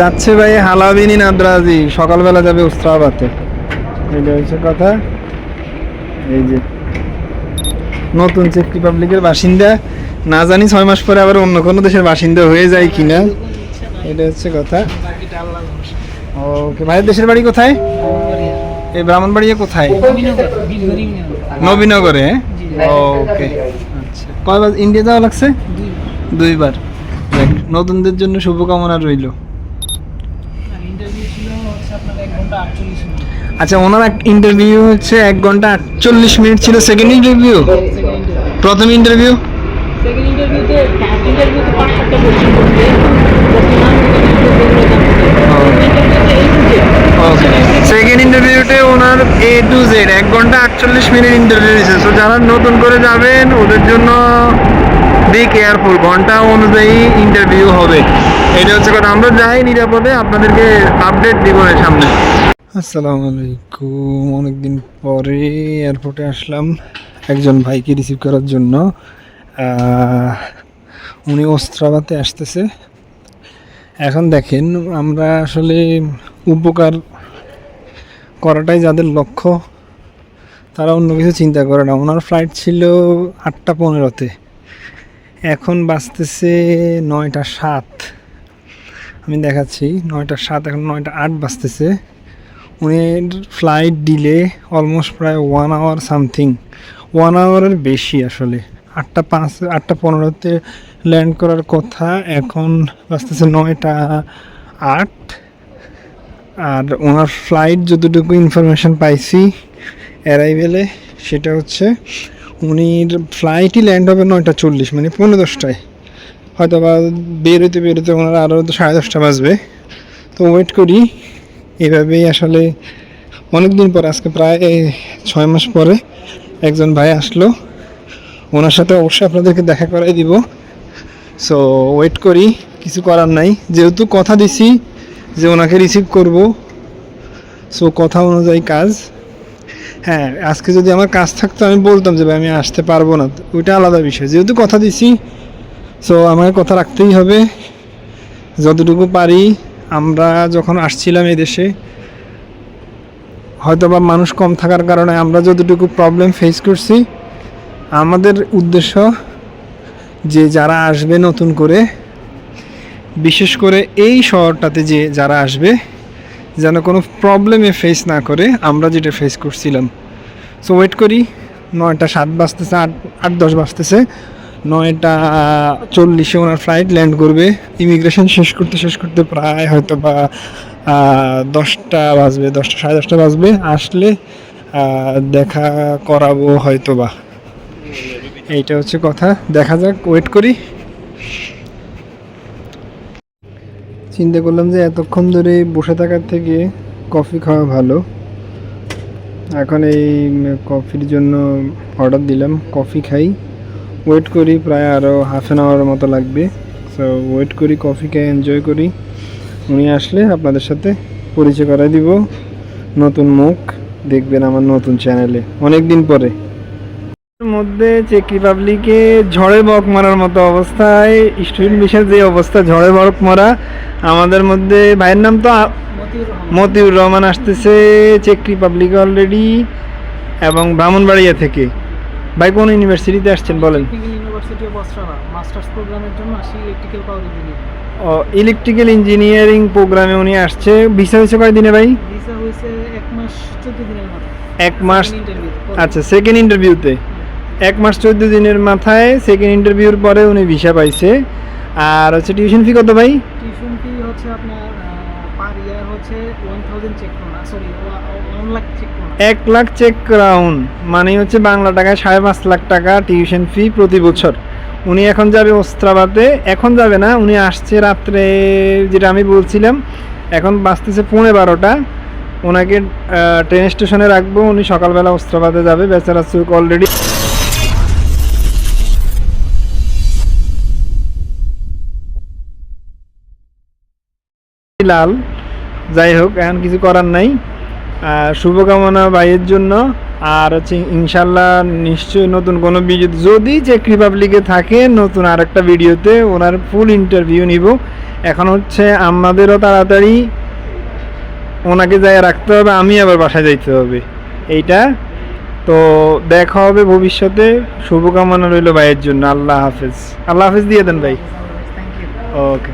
যাচ্ছে ভাই হালাবিনী নাদরাজি সকালবেলা যাবে উস্ত্রাবাতে এইটা হচ্ছে কথা। এই যে নতুন চেক রিপাবলিকের বাসিন্দা। না জানি ছয় মাস পরে আবার অন্য কোনো দেশের বাসিন্দা হয়ে যায় কিনা। এটা হচ্ছে কথা। ওকে ভাইয়ের দেশের বাড়ি কোথায়? এই ব্রাহ্মণবাড়িয়া কোথায়? নবীনগরে। ওকে আচ্ছা। কয়বার ইন্ডিয়া যাওয়া লাগছে? দুইবার। নতুনদের জন্য শুভকামনা রইল। আচ্ছা ওনার ইন্টারভিউ হচ্ছে এক ঘণ্টা আটচল্লিশ মিনিট ছিল। সেকেন্ড ইন্টারভিউ প্রথম ইন্টারভিউ সেকেন্ড ইন্টারভিউতে ওনার এ টু জেড এক ঘণ্টা আটচল্লিশ মিনিট ইন্টারভিউ দিয়েছে সো যারা নতুন করে যাবেন ওদের জন্য বি কেয়ারফুল ঘণ্টা অনুযায়ী ইন্টারভিউ হবে। এটা হচ্ছে কথা, আমরা যাই নিরাপদে, আপনাদেরকে আপডেট দিব সামনে। আসসালামু আলাইকুম। অনেকদিন পরে এয়ারপোর্টে আসলাম একজন ভাইকে রিসিভ করার জন্য। উনি ওস্ত্রাবাতে আসতেছে। এখন দেখেন, আমরা আসলে উপকার করাটাই যাদের লক্ষ্য, তারা অন্য কিছু চিন্তা করে না। ওনার ফ্লাইট ছিল আটটা পনেরোতে। এখন বাঁচতেছে নয়টা সাত। আমি দেখাচ্ছি, নয়টা সাত, এখন নয়টা আট বাজতেছে। উনি ফ্লাইট ডিলে অলমোস্ট প্রায় ওয়ান আওয়ার সামথিং ওয়ান আওয়ারের বেশি আসলে। আটটা পাঁচ, আটটা পনেরোতে ল্যান্ড করার কথা, এখন বাজতেছে নয়টা আট। আর ওনার ফ্লাইট যতটুকু ইনফরমেশন পাইছি অ্যারাইভেলে সেটা হচ্ছে উনির ফ্লাইটই ল্যান্ড হবে নয়টা চল্লিশ মানে পনেরো দশটায়। হয়তো বা বেরোতে বেরোতে ওনার আরও তো সাড়ে দশটা বাজবে। তো ওয়েট করি। এভাবেই আসলে অনেক দিন পর, আজকে প্রায় ছয় মাস পরে একজন ভাই আসলো। ওনার সাথে অবশ্যই আপনাদেরকে দেখা করাই দিব। সো ওয়েট করি, কিছু করার নাই। যেহেতু কথা দিছি যে ওনাকে রিসিভ করব। সো কথা অনুযায়ী কাজ। হ্যাঁ আজকে যদি আমার কাজ থাকতো আমি বলতাম যে, ভাই, আমি আসতে পারব না। ওইটা আলাদা বিষয়। যেহেতু কথা দিছি সো আমাকে কথা রাখতেই হবে। যতটুকু পারি, আমরা যখন আসছিলাম এই দেশে হয়তো বা মানুষ কম থাকার কারণে আমরা যতটুকু প্রবলেম ফেস করছি, আমাদের উদ্দেশ্য যে যারা আসবে নতুন করে, বিশেষ করে এই শহরটাতে যে যারা আসবে, যেন কোনো প্রবলেমে ফেস না করে, আমরা যেটা ফেস করছিলাম। সো ওয়েট করি, নয়টা সাত বাজতেছে, আট আট, দশ বাজতেছে। নয়টা চল্লিশে ওনার ফ্লাইট ল্যান্ড করবে। ইমিগ্রেশন শেষ করতে শেষ করতে প্রায় হয়তো বা দশটা বাজবে, দশটা, সাড়ে দশটা বাজবে। আসলে দেখা করাবো হয়তো বা। এইটা হচ্ছে কথা। দেখা যাক ওয়েট করি। চিন্তা করলাম যে এতক্ষণ ধরে বসে থাকার থেকে কফি খাওয়া ভালো। এখন এই কফির জন্য অর্ডার দিলাম। কফি খাই। ওয়েট করি, প্রায় আরও হাফ অ্যান আওয়ারের মতো লাগবে। সো ওয়েট করি কফি খাই এনজয় করি। উনি আসলে আপনাদের সাথে পরিচয় করাই দিব। নতুন মুখ দেখবেন আমার নতুন চ্যানেলে অনেক দিন পরে মধ্যে চেক রিপাবলিকে ঝড়ে বক মারার মতো অবস্থায়, স্টুডেন্ট বিষয়ের যে অবস্থা, ঝড়ে বরফ মারা, আমাদের মধ্যে ভাইয়ের নাম তো মতিউর রহমান আসতেছে চেক রিপাবলিকে অলরেডি এবং ব্রাহ্মণবাড়িয়া থেকে। ভাই কোন ইউনিভার্সিটিতে আসছেন বলেন? ইউনিভার্সিটি অফ অস্ট্রালা মাস্টার্স প্রোগ্রামের জন্য আসি ইলেকট্রিক্যাল পাওয়ার ইঞ্জিনিয়ার ও ইলেকট্রিক্যাল ইঞ্জিনিয়ারিং প্রোগ্রামে উনি আসছে। ভিসা হয়েছে কয়দিনে ভাই? ভিসা হয়েছে এক মাস চোদ্দ দিনের মাথায়। এক মাস আচ্ছা সেকেন্ড ইন্টারভিউতে এক মাস চোদ্দ দিনের মাথায় সেকেন্ড ইন্টারভিউর পরে উনি ভিসা পাইছে। আর হচ্ছে টিউশন ফি কত ভাই? টিউশন ফি হচ্ছে আপনার করোনা এক লাখ চেক ক্রাউন মানে হচ্ছে বাংলা টাকায় সাড়ে পাঁচ লাখ টাকা টিউশন ফি প্রতি বছর। উনি এখন যাবে ওস্ত্রাবাদে এখন যাবে না, উনি আসছে রাত্রে, যেটা আমি বলছিলাম, এখন বাঁচতেছে পৌনে বারোটা। ওনাকে ট্রেন স্টেশনে রাখব, উনি সকালবেলা ওস্ত্রাবাদে যাবে, বেচারা চুক অলরেডি লাল। যাই হোক এখন কিছু করার নাই। শুভকামনা ভাইয়ের জন্য। আর হচ্ছে ইনশাল্লাহ নিশ্চয়ই নতুন কোনো ভিডিও যদি চেক রিপাবলিকে থাকে নতুন আর একটা ভিডিওতে ওনার ফুল ইন্টারভিউ নিব। এখন হচ্ছে আমাদেরও তাড়াতাড়ি ওনাকে যায় রাখতে হবে আমি আবার বাসায় যাইতে হবে। এইটা। তো দেখা হবে ভবিষ্যতে। শুভকামনা রইল ভাইয়ের জন্য। আল্লাহ হাফেজ। আল্লাহ হাফেজ দিয়ে দেন ভাই। ওকে